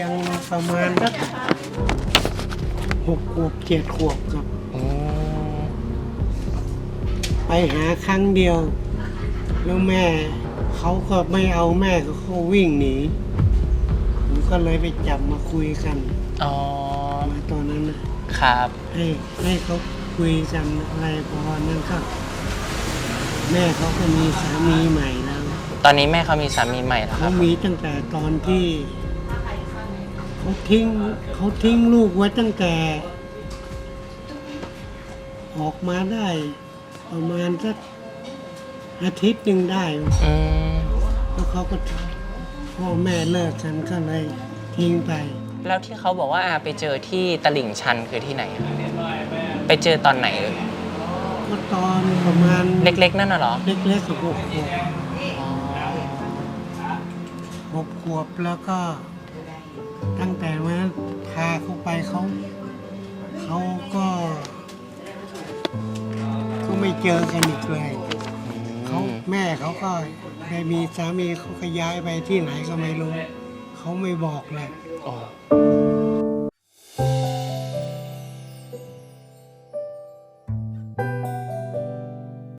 ยังประมาณสักหกขวบเจ็ดขวบครับอืมไปหาครั้งเดียว แล้วแม่เขาก็ไม่เอาแม่เขาก็วิ่งหนี ผมก็เลยไปจับมาคุยกันอ๋อมาตอนนั้นนะครับ ให้ให้เขาคุยกันอะไรพอนั้นก็แม่เขาก็มีสามีใหม่แล้ว ตอนนี้แม่เขามีสามีใหม่แล้วคเขารับมีตั้งแต่ตอนที่ เขาทิ้งเขาทิ้งลูกไว้ตั้งแต่ ออกมาได้ ประมาณสักอาทิตย์หนึ่งได้ อืมแล้วเขาก็พ่อแม่เลิกกันก็เลยทิ้งไป แล้วที่เขาบอกว่าอาไปเจอที่ตลิ่งชันคือที่ไหนอะไปเจอตอนไหนเอ่ยก็ตอนประมาณเล็ก ๆ นั่นน่ะเหรอ เล็กๆกับหกขวบหกขวบแล้วก็ ตั้งแต่วันพาเขาไปเขาเขาก็ ก็ไม่เจอกันอีกเลยเขาแม่เขาก็ได้มีสามีเขาก็ย้ายไปที่ไหนก็ไม่รู้ เขาไม่บอกเลยโอ้